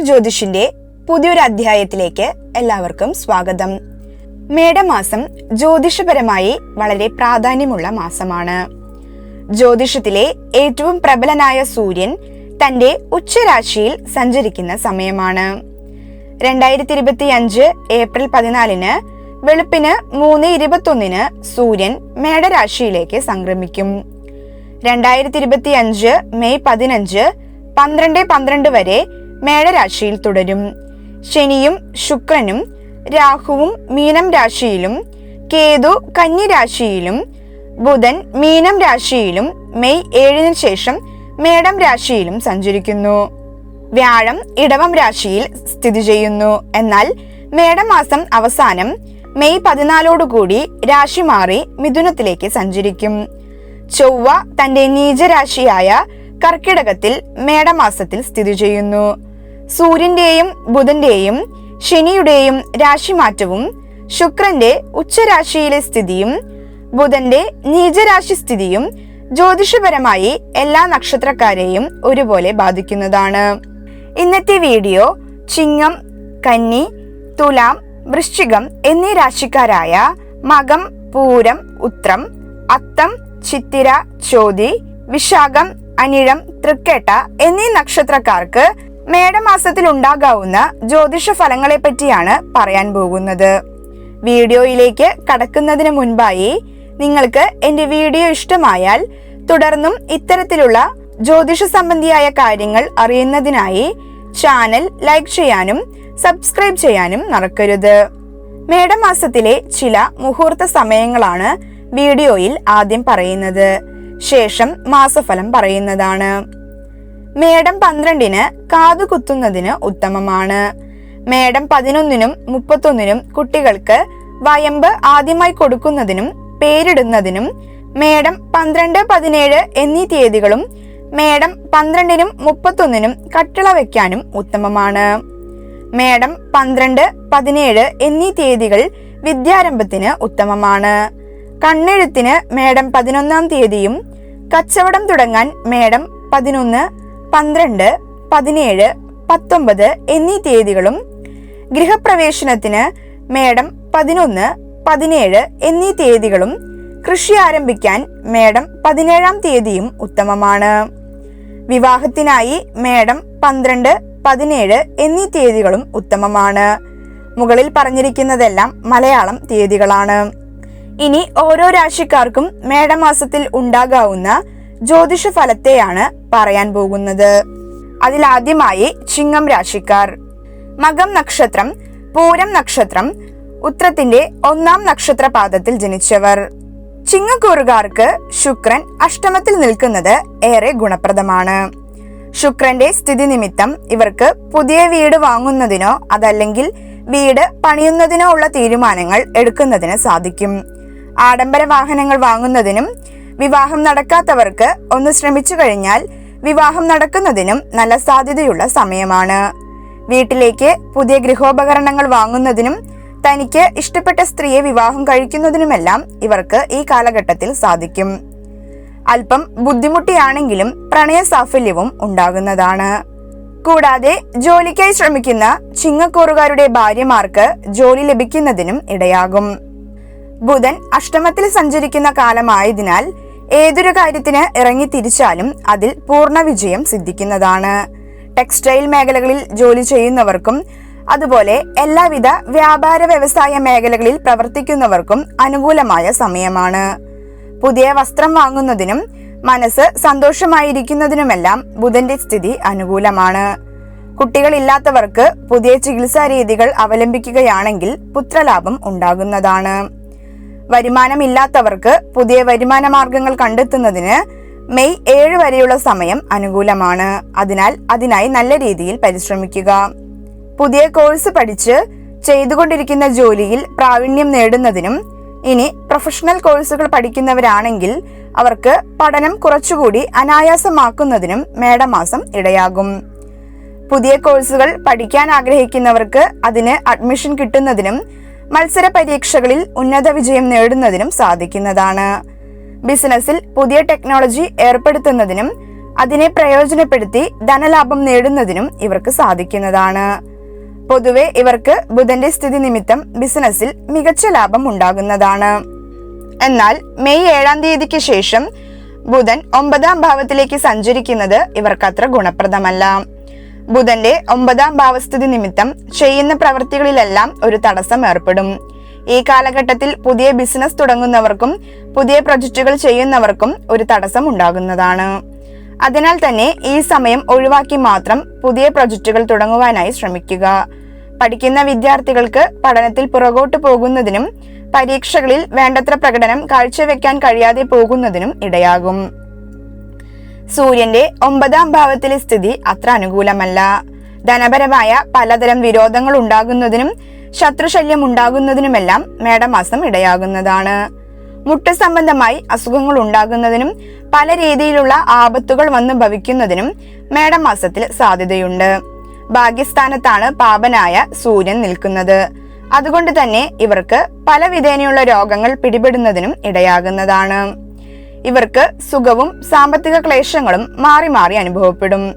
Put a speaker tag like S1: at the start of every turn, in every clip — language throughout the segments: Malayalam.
S1: ജ്യോതിഷിന്റെ പുതിയൊരു അധ്യായത്തിലേക്ക് എല്ലാവർക്കും സ്വാഗതം. മേടമാസം ജ്യോതിഷപരമായി വളരെ പ്രാധാന്യമുള്ള മാസമാണ്. ജ്യോതിഷത്തിലെ ഏറ്റവും പ്രബലനായ സൂര്യൻ തന്റെ ഉച്ചരാശിയിൽ സഞ്ചരിക്കുന്ന സമയമാണ്. രണ്ടായിരത്തി ഇരുപത്തി അഞ്ച് ഏപ്രിൽ പതിനാലിന് വെളുപ്പിന് മൂന്ന് ഇരുപത്തൊന്നിന് സൂര്യൻ മേടരാശിയിലേക്ക് സംക്രമിക്കും. രണ്ടായിരത്തി ഇരുപത്തി അഞ്ച് മെയ് പതിനഞ്ച് പന്ത്രണ്ട് പന്ത്രണ്ട് വരെ മേടരാശിയിൽ തുടരും. ശനിയും ശുക്രനും രാഹുവും മീനം രാശിയിലും കേതു കന്നി രാശിയിലും ബുധൻ മീനം രാശിയിലും മെയ് ഏഴിന് ശേഷം മേടം രാശിയിലും സഞ്ചരിക്കുന്നു. വ്യാഴം ഇടവം രാശിയിൽ സ്ഥിതി ചെയ്യുന്നു. എന്നാൽ മേടമാസം അവസാനം മെയ് പതിനാലോടുകൂടി രാശി മാറി മിഥുനത്തിലേക്ക് സഞ്ചരിക്കും. ചൊവ്വ തന്റെ നീചരാശിയായ കർക്കിടകത്തിൽ മേടമാസത്തിൽ സ്ഥിതി ചെയ്യുന്നു. സൂര്യന്റെയും ബുധന്റെയും ശനിയുടെയും രാശിമാറ്റവും ശുക്രന്റെ ഉച്ചരാശിയിലെ സ്ഥിതിയും ബുധന്റെ നീചരാശി സ്ഥിതിയും ജ്യോതിഷപരമായി എല്ലാ നക്ഷത്രക്കാരെയും ഒരുപോലെ ബാധിക്കുന്നതാണ്. ഇന്നത്തെ വീഡിയോ ചിങ്ങം കന്നി തുലാം വൃശ്ചികം എന്നീ രാശിക്കാരായ മകം പൂരം ഉത്രം അത്തം ചിത്തിര ചോതി വിശാഖം അനിഴം തൃക്കേട്ട എന്നീ നക്ഷത്രക്കാർക്ക് മേടമാസത്തിൽ ഉണ്ടാകാവുന്ന ജ്യോതിഷ ഫലങ്ങളെ പറ്റിയാണ് പറയാൻ പോകുന്നത്. വീഡിയോയിലേക്ക് കടക്കുന്നതിന് മുൻപായി നിങ്ങൾക്ക് എന്റെ വീഡിയോ ഇഷ്ടമായാൽ തുടർന്നും ഇത്തരത്തിലുള്ള ജ്യോതിഷ സംബന്ധിയായ കാര്യങ്ങൾ അറിയുന്നതിനായി ചാനൽ ലൈക്ക് ചെയ്യാനും സബ്സ്ക്രൈബ് ചെയ്യാനും മറക്കരുത്. മേടമാസത്തിലെ ചില മുഹൂർത്ത സമയങ്ങളാണ് വീഡിയോയിൽ ആദ്യം പറയുന്നത്. ശേഷം മാസഫലം പറയുന്നതാണ്. മേടം പന്ത്രണ്ടിന് കാതു കുത്തുന്നതിന് ഉത്തമമാണ്. മേടം പതിനൊന്നിനും മുപ്പത്തൊന്നിനും കുട്ടികൾക്ക് വയമ്പ് ആദ്യമായി കൊടുക്കുന്നതിനും പേരിടുന്നതിനും മേടം പന്ത്രണ്ട് പതിനേഴ് എന്നീ തീയതികളും മേടം പന്ത്രണ്ടിനും മുപ്പത്തൊന്നിനും കട്ടിള വയ്ക്കാനും ഉത്തമമാണ്. മേടം പന്ത്രണ്ട് പതിനേഴ് എന്നീ തീയതികൾ വിദ്യാരംഭത്തിന് ഉത്തമമാണ്. കണ്ണെഴുത്തിന് മേടം പതിനൊന്നാം തീയതിയും കച്ചവടം തുടങ്ങാൻ മേടം പതിനൊന്ന് പന്ത്രണ്ട് പതിനേഴ് പത്തൊമ്പത് എന്നീ തീയതികളും ഗൃഹപ്രവേശനത്തിന് മേഡം പതിനൊന്ന് പതിനേഴ് എന്നീ തീയതികളും കൃഷി ആരംഭിക്കാൻ മേഡം പതിനേഴാം തീയതിയും ഉത്തമമാണ്. വിവാഹത്തിനായി മേഡം പന്ത്രണ്ട് പതിനേഴ് എന്നീ തീയതികളും ഉത്തമമാണ്. മുകളിൽ പറഞ്ഞിരിക്കുന്നതെല്ലാം മലയാളം തീയതികളാണ്. ഇനി ഓരോ രാശിക്കാർക്കും മേടമാസത്തിൽ ഉണ്ടാകാവുന്ന ജ്യോതിഷ ഫലത്തെയാണ് പറയാൻ പോകുന്നത്. അതിലാദ്യമായി ചിങ്ങം രാശിക്കാർ. മകം നക്ഷത്രം പൂരം നക്ഷത്രം ഉത്രത്തിന്റെ ഒന്നാം നക്ഷത്രപാദത്തിൽ ജനിച്ചവർ. ചിങ്ങക്കൂറുകാർക്ക് ശുക്രൻ അഷ്ടമത്തിൽ നിൽക്കുന്നത് ഏറെ ഗുണപ്രദമാണ്. ശുക്രന്റെ സ്ഥിതി നിമിത്തം ഇവർക്ക് പുതിയ വീട് വാങ്ങുന്നതിനോ അതല്ലെങ്കിൽ വീട് പണിയുന്നതിനോ ഉള്ള തീരുമാനങ്ങൾ എടുക്കുന്നതിന് സാധിക്കും. ആഡംബര വാഹനങ്ങൾ വാങ്ങുന്നതിനും വിവാഹം നടക്കാത്തവർക്ക് ഒന്ന് ശ്രമിച്ചു കഴിഞ്ഞാൽ വിവാഹം നടക്കുന്നതിനും നല്ല സാധ്യതയുള്ള സമയമാണ്. വീട്ടിലേക്ക് പുതിയ ഗൃഹോപകരണങ്ങൾ വാങ്ങുന്നതിനും തനിക്ക് ഇഷ്ടപ്പെട്ട സ്ത്രീയെ വിവാഹം കഴിക്കുന്നതിനുമെല്ലാം ഇവർക്ക് ഈ കാലഘട്ടത്തിൽ സാധിക്കും. അല്പം ബുദ്ധിമുട്ടിയാണെങ്കിലും പ്രണയ സാഫല്യവും ഉണ്ടാകുന്നതാണ്. കൂടാതെ ജോലിക്കായി ശ്രമിക്കുന്ന ചിങ്ങക്കൂറുകാരുടെ ഭാര്യമാർക്ക് ജോലി ലഭിക്കുന്നതിനും ഇടയാകും. ബുധൻ അഷ്ടമത്തിൽ സഞ്ചരിക്കുന്ന കാലമായതിനാൽ ഏതൊരു കാര്യത്തിന് ഇറങ്ങി തിരിച്ചാലും അതിൽ പൂർണ വിജയം സിദ്ധിക്കുന്നതാണ്. ടെക്സ്റ്റൈൽ മേഖലകളിൽ ജോലി ചെയ്യുന്നവർക്കും അതുപോലെ എല്ലാവിധ വ്യാപാര വ്യവസായ മേഖലകളിൽ പ്രവർത്തിക്കുന്നവർക്കും അനുകൂലമായ സമയമാണ്. പുതിയ വസ്ത്രം വാങ്ങുന്നതിനും മനസ്സ് സന്തോഷമായിരിക്കുന്നതിനുമെല്ലാം ബുധന്റെ സ്ഥിതി അനുകൂലമാണ്. കുട്ടികളില്ലാത്തവർക്ക് പുതിയ ചികിത്സാ രീതികൾ അവലംബിക്കുകയാണെങ്കിൽ പുത്രലാഭം ഉണ്ടാകുന്നതാണ്. വരുമാനമില്ലാത്തവർക്ക് പുതിയ വരുമാന മാർഗങ്ങൾ കണ്ടെത്തുന്നതിന് മെയ് ഏഴ് വരെയുള്ള സമയം അനുകൂലമാണ്. അതിനാൽ അതിനായി നല്ല രീതിയിൽ പരിശ്രമിക്കുക. പുതിയ കോഴ്സ് പഠിച്ച് ചെയ്തുകൊണ്ടിരിക്കുന്ന ജോലിയിൽ പ്രാവീണ്യം നേടുന്നതിനും ഇനി പ്രൊഫഷണൽ കോഴ്സുകൾ പഠിക്കുന്നവരാണെങ്കിൽ അവർക്ക് പഠനം കുറച്ചുകൂടി അനായാസമാക്കുന്നതിനും മേടമാസം ഇടയാകും. പുതിയ കോഴ്സുകൾ പഠിക്കാൻ ആഗ്രഹിക്കുന്നവർക്ക് അതിന് അഡ്മിഷൻ കിട്ടുന്നതിനും മത്സര പരീക്ഷകളിൽ ഉന്നത വിജയം നേടുന്നതിനും സാധിക്കുന്നതാണ്. ബിസിനസ്സിൽ പുതിയ ടെക്നോളജി ഏർപ്പെടുത്തുന്നതിനും അതിനെ പ്രയോജനപ്പെടുത്തി ധനലാഭം നേടുന്നതിനും ഇവർക്ക് സാധിക്കുന്നതാണ്. പൊതുവെ ഇവർക്ക് ബുധന്റെ സ്ഥിതി നിമിത്തം ബിസിനസ്സിൽ മികച്ച ലാഭം ഉണ്ടാകുന്നതാണ്. എന്നാൽ മെയ് ഏഴാം തീയതിക്ക് ശേഷം ബുധൻ ഒമ്പതാം ഭാവത്തിലേക്ക് സഞ്ചരിക്കുന്നത് ഇവർക്കത്ര ഗുണപ്രദമല്ല. ബുധന്റെ ഒമ്പതാം ഭാവസ്ഥിതി നിമിത്തം ചെയ്യുന്ന പ്രവൃത്തികളിലെല്ലാം ഒരു തടസ്സം ഏർപ്പെടും. ഈ കാലഘട്ടത്തിൽ പുതിയ ബിസിനസ് തുടങ്ങുന്നവർക്കും പുതിയ പ്രൊജക്റ്റുകൾ ചെയ്യുന്നവർക്കും ഒരു തടസ്സം ഉണ്ടാകുന്നതാണ്. അതിനാൽ തന്നെ ഈ സമയം ഒഴിവാക്കി മാത്രം പുതിയ പ്രൊജക്റ്റുകൾ തുടങ്ങുവാനായി ശ്രമിക്കുക. പഠിക്കുന്ന വിദ്യാർത്ഥികൾക്ക് പഠനത്തിൽ പുറകോട്ട് പോകുന്നതിനും പരീക്ഷകളിൽ വേണ്ടത്ര പ്രകടനം കാഴ്ചവെക്കാൻ കഴിയാതെ പോകുന്നതിനും ഇടയാകും. സൂര്യന്റെ ഒമ്പതാം ഭാവത്തിലെ സ്ഥിതി അത്ര അനുകൂലമല്ല. ധനപരമായ പലതരം വിരോധങ്ങൾ ഉണ്ടാകുന്നതിനും ശത്രുശല്യം ഉണ്ടാകുന്നതിനുമെല്ലാം മേടമാസം ഇടയാകുന്നതാണ്. മുട്ട സംബന്ധമായി അസുഖങ്ങൾ ഉണ്ടാകുന്നതിനും പല രീതിയിലുള്ള ആപത്തുകൾ വന്നു ഭവിക്കുന്നതിനും മേടമാസത്തിൽ സാധ്യതയുണ്ട്. ഭാഗ്യസ്ഥാനത്താണ് പാപനായ സൂര്യൻ നിൽക്കുന്നത്. അതുകൊണ്ട് തന്നെ ഇവർക്ക് പല വിധേനയുള്ള രോഗങ്ങൾ പിടിപെടുന്നതിനും ഇടയാകുന്നതാണ്. ഇവർക്ക് സുഖവും സാമ്പത്തിക ക്ലേശങ്ങളും മാറി മാറി അനുഭവപ്പെടും.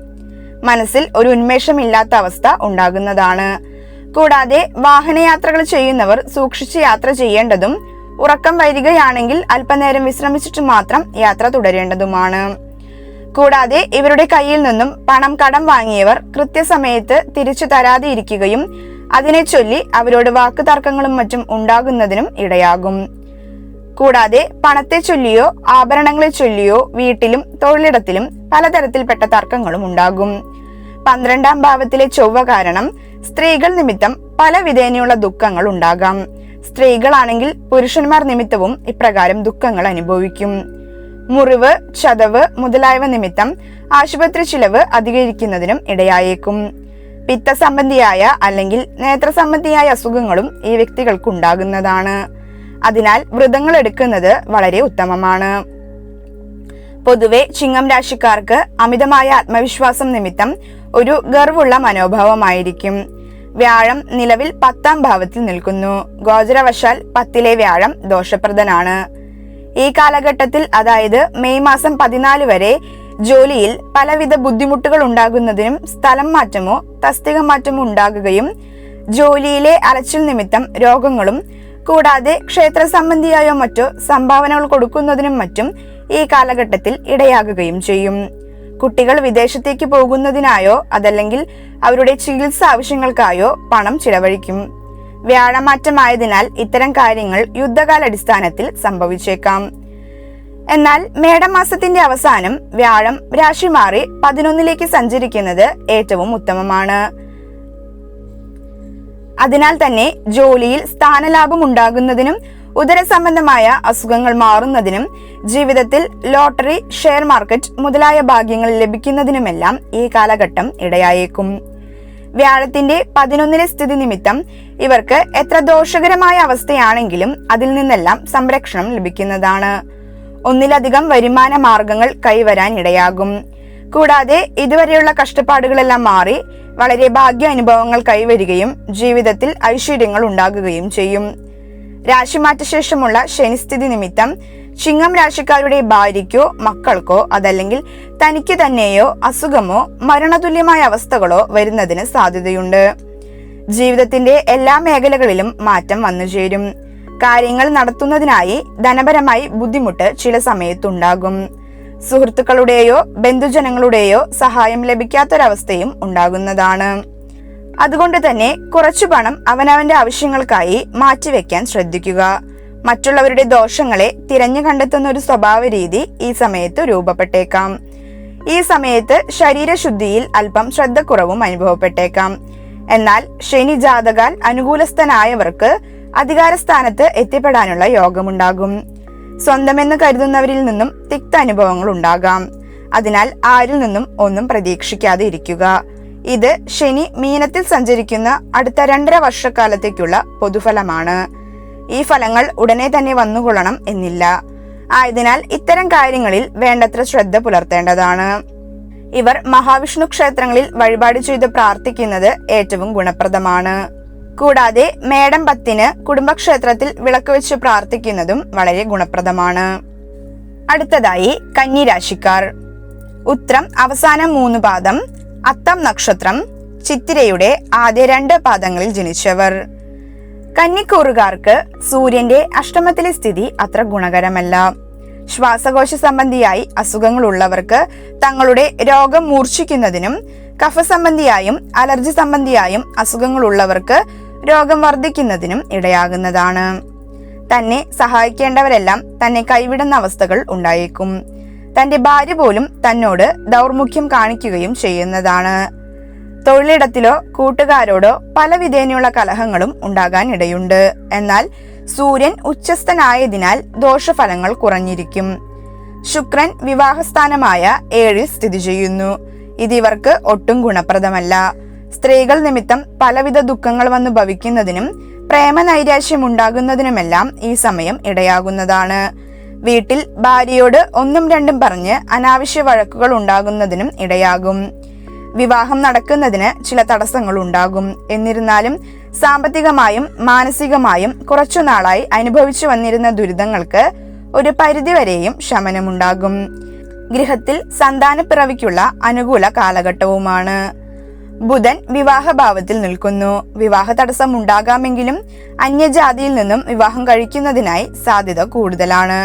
S1: മനസ്സിൽ ഒരു ഉന്മേഷമില്ലാത്ത അവസ്ഥ ഉണ്ടാകുന്നതാണ്. കൂടാതെ വാഹനയാത്രകൾ ചെയ്യുന്നവർ സൂക്ഷിച്ച് യാത്ര ചെയ്യേണ്ടതും ഉറക്കം വരികയാണെങ്കിൽ അല്പനേരം വിശ്രമിച്ചിട്ട് മാത്രം യാത്ര തുടരേണ്ടതുമാണ്. കൂടാതെ ഇവരുടെ കയ്യിൽ നിന്നും പണം കടം വാങ്ങിയവർ കൃത്യസമയത്ത് തിരിച്ചു തരാതെ ഇരിക്കുകയും അതിനെ ചൊല്ലി അവരോട് വാക്കുതർക്കങ്ങളും മറ്റും ഉണ്ടാകുന്നതിനും ഇടയാകും. കൂടാതെ പണത്തെ ചൊല്ലിയോ ആഭരണങ്ങളെ ചൊല്ലിയോ വീട്ടിലും തൊഴിലിടത്തിലും പലതരത്തിൽപ്പെട്ട തർക്കങ്ങളും ഉണ്ടാകും. പന്ത്രണ്ടാം ഭാവത്തിലെ ചൊവ്വ കാരണം സ്ത്രീകൾ നിമിത്തം പല വിധേനയുള്ള ദുഃഖങ്ങൾ ഉണ്ടാകാം. സ്ത്രീകളാണെങ്കിൽ പുരുഷന്മാർ നിമിത്തവും ഇപ്രകാരം ദുഃഖങ്ങൾ അനുഭവിക്കും. മുറിവ് ചതവ് മുതലായവ നിമിത്തം ആശുപത്രി ചിലവ് അധികരിക്കുന്നതിനും ഇടയായേക്കും. പിത്തസംബന്ധിയായ അല്ലെങ്കിൽ നേത്രസംബന്ധിയായ അസുഖങ്ങളും ഈ വ്യക്തികൾക്ക് ഉണ്ടാകുന്നതാണ് അതിനാൽ വ്രതങ്ങൾ എടുക്കുന്നത് വളരെ ഉത്തമമാണ്. പൊതുവെ ചിങ്ങം രാശിക്കാർക്ക് അമിതമായ ആത്മവിശ്വാസം നിമിത്തം ഒരു ഗർവുള്ള മനോഭാവമായിരിക്കും. വ്യാഴം നിലവിൽ പത്താം ഭാവത്തിൽ നിൽക്കുന്നു. ഗോചരവശാൽ പത്തിലെ വ്യാഴം ദോഷപ്രദനാണ്. ഈ കാലഘട്ടത്തിൽ അതായത് മെയ് മാസം പതിനാല് വരെ ജോലിയിൽ പലവിധ ബുദ്ധിമുട്ടുകൾ ഉണ്ടാകുന്നതിനും സ്ഥലം മാറ്റമോ തസ്തിക മാറ്റമോ ഉണ്ടാകുകയും ജോലിയിലെ അലച്ചിൽ നിമിത്തം രോഗങ്ങളും കൂടാതെ ക്ഷേത്ര സംബന്ധിയായോ മറ്റോ സംഭാവനകൾ കൊടുക്കുന്നതിനും മറ്റും ഈ കാലഘട്ടത്തിൽ ഇടയാകുകയും ചെയ്യും. കുട്ടികൾ വിദേശത്തേക്ക് പോകുന്നതിനായോ അതല്ലെങ്കിൽ അവരുടെ ചികിത്സ ആവശ്യങ്ങൾക്കായോ പണം ചിലവഴിക്കും. വ്യാഴമാറ്റമായതിനാൽ ഇത്തരം കാര്യങ്ങൾ യുദ്ധകാലടിസ്ഥാനത്തിൽ സംഭവിച്ചേക്കാം. എന്നാൽ മേടമാസത്തിന്റെ അവസാനം വ്യാഴം രാശി മാറി പതിനൊന്നിലേക്ക് സഞ്ചരിക്കുന്നത് ഏറ്റവും ഉത്തമമാണ്. അതിനാൽ തന്നെ ജോലിയിൽ സ്ഥാനലാഭം ഉണ്ടാകുന്നതിനും ഉദരസംബന്ധമായ അസുഖങ്ങൾ മാറുന്നതിനും ജീവിതത്തിൽ ലോട്ടറി ഷെയർ മാർക്കറ്റ് മുതലായ ഭാഗ്യങ്ങൾ ലഭിക്കുന്നതിനുമെല്ലാം ഈ കാലഘട്ടം ഇടയായേക്കും. വ്യാഴത്തിന്റെ പതിനൊന്നിലെ സ്ഥിതി നിമിത്തം ഇവർക്ക് എത്ര ദോഷകരമായ അവസ്ഥയാണെങ്കിലും അതിൽ നിന്നെല്ലാം സംരക്ഷണം ലഭിക്കുന്നതാണ്. ഒന്നിലധികം വരുമാന മാർഗങ്ങൾ കൈവരാൻ ഇടയാകും. കൂടാതെ ഇതുവരെയുള്ള കഷ്ടപ്പാടുകളെല്ലാം മാറി വളരെ ഭാഗ്യ അനുഭവങ്ങൾ കൈവരികയും ജീവിതത്തിൽ ഐശ്വര്യങ്ങൾ ഉണ്ടാകുകയും ചെയ്യും. രാശിമാറ്റ ശേഷമുള്ള ശനിസ്ഥിതി നിമിത്തം ചിങ്ങം രാശിക്കാരുടെ ഭാര്യയ്ക്കോ മക്കൾക്കോ അതല്ലെങ്കിൽ തനിക്ക് തന്നെയോ അസുഖമോ മരണതുല്യമായ അവസ്ഥകളോ വരുന്നതിന് സാധ്യതയുണ്ട്. ജീവിതത്തിന്റെ എല്ലാ മേഖലകളിലും മാറ്റം വന്നു ചേരും. കാര്യങ്ങൾ നടത്തുന്നതിനായി ധനപരമായി ബുദ്ധിമുട്ട് ചില സമയത്തുണ്ടാകും. സുഹൃത്തുക്കളുടെയോ ബന്ധുജനങ്ങളുടെയോ സഹായം ലഭിക്കാത്തൊരവസ്ഥയും ഉണ്ടാകുന്നതാണ്. അതുകൊണ്ട് തന്നെ കുറച്ചു പണം അവനവന്റെ ആവശ്യങ്ങൾക്കായി മാറ്റിവെക്കാൻ ശ്രദ്ധിക്കുക. മറ്റുള്ളവരുടെ ദോഷങ്ങളെ തിരഞ്ഞു കണ്ടെത്തുന്ന ഒരു സ്വഭാവ രീതി ഈ സമയത്ത് രൂപപ്പെട്ടേക്കാം. ഈ സമയത്ത് ശരീരശുദ്ധിയിൽ അല്പം ശ്രദ്ധക്കുറവും അനുഭവപ്പെട്ടേക്കാം. എന്നാൽ ശനി ജാതകാൽ അനുകൂലസ്ഥനായവർക്ക് അധികാരസ്ഥാനത്ത് എത്തിപ്പെടാനുള്ള യോഗമുണ്ടാകും. സ്വന്തമെന്ന് കരുതുന്നവരിൽ നിന്നും തിക്ത അനുഭവങ്ങൾ ഉണ്ടാകാം. അതിനാൽ ആരിൽ നിന്നും ഒന്നും പ്രതീക്ഷിക്കാതെ ഇരിക്കുക. ഇത് ശനി മീനത്തിൽ സഞ്ചരിക്കുന്ന അടുത്ത രണ്ടര വർഷക്കാലത്തേക്കുള്ള പൊതുഫലമാണ്. ഈ ഫലങ്ങൾ ഉടനെ തന്നെ വന്നുകൊള്ളണം എന്നില്ല. ആയതിനാൽ ഇത്തരം കാര്യങ്ങളിൽ വേണ്ടത്ര ശ്രദ്ധ പുലർത്തേണ്ടതാണ്. ഇവർ മഹാവിഷ്ണു ക്ഷേത്രങ്ങളിൽ വഴിപാട് ചെയ്ത് പ്രാർത്ഥിക്കുന്നത് ഏറ്റവും ഗുണപ്രദമാണ്. കൂടാതെ മേടം പത്തിന് കുടുംബക്ഷേത്രത്തിൽ വിളക്ക് വെച്ച് പ്രാർത്ഥിക്കുന്നതും വളരെ ഗുണപ്രദമാണ്. അടുത്തതായി കന്നിരാശിക്കാർ. ഉത്രം അവസാന മൂന്ന് പാദം അത്തം നക്ഷത്രം ചിത്തിരയുടെ ആദ്യ രണ്ട് പാദങ്ങളിൽ ജനിച്ചവർ. കന്നിക്കൂറുകാർക്ക് സൂര്യന്റെ അഷ്ടമത്തിലെ സ്ഥിതി അത്ര ഗുണകരമല്ല. ശ്വാസകോശ സംബന്ധിയായി അസുഖങ്ങളുള്ളവർക്ക് തങ്ങളുടെ രോഗം മൂർച്ഛിക്കുന്നതിനും കഫസംബന്ധിയായും അലർജി സംബന്ധിയായും അസുഖങ്ങളുള്ളവർക്ക് രോഗം വർദ്ധിക്കുന്നതിനും ഇടയാകുന്നതാണ്. തന്നെ സഹായിക്കേണ്ടവരെല്ലാം തന്നെ കൈവിടുന്ന അവസ്ഥകൾ ഉണ്ടായേക്കും. തന്റെ ഭാര്യ പോലും തന്നോട് ദൗർമുഖ്യം കാണിക്കുകയും ചെയ്യുന്നതാണ്. തൊഴിലിടത്തിലോ കൂട്ടുകാരോടോ പല വിധേനയുള്ള കലഹങ്ങളും ഉണ്ടാകാൻ ഇടയുണ്ട്. എന്നാൽ സൂര്യൻ ഉച്ചസ്ഥനായതിനാൽ ദോഷഫലങ്ങൾ കുറഞ്ഞിരിക്കും. ശുക്രൻ വിവാഹസ്ഥാനമായ ഏഴിൽ സ്ഥിതി ചെയ്യുന്നു. ഇത് ഇവർക്ക് ഒട്ടും ഗുണപ്രദമല്ല. സ്ത്രീകൾ നിമിത്തം പലവിധ ദുഃഖങ്ങൾ വന്ന് ഭവിക്കുന്നതിനും പ്രേമനൈരാശ്യം ഉണ്ടാകുന്നതിനുമെല്ലാം ഈ സമയം ഇടയാകുന്നതാണ്. വീട്ടിൽ ഭാര്യയോട് ഒന്നും രണ്ടും പറഞ്ഞ് അനാവശ്യ വഴക്കുകൾ ഉണ്ടാകുന്നതിനും ഇടയാകും. വിവാഹം നടക്കുന്നതിന് ചില തടസ്സങ്ങൾ ഉണ്ടാകും. എന്നിരുന്നാലും സാമ്പത്തികമായും മാനസികമായും കുറച്ചു നാളായി അനുഭവിച്ചു വന്നിരുന്ന ദുരിതങ്ങൾക്ക് ഒരു പരിധിവരെയും ശമനമുണ്ടാകും. ഗൃഹത്തിൽ സന്താനപ്പിറവിക്കുള്ള അനുകൂല കാലഘട്ടവുമാണ്. ബുധൻ വിവാഹഭാവത്തിൽ നിൽക്കുന്നു. വിവാഹ തടസ്സം ഉണ്ടാകാമെങ്കിലും അന്യജാതിയിൽ നിന്നും വിവാഹം കഴിക്കുന്നതിനായി സാധ്യത കൂടുതലാണ്.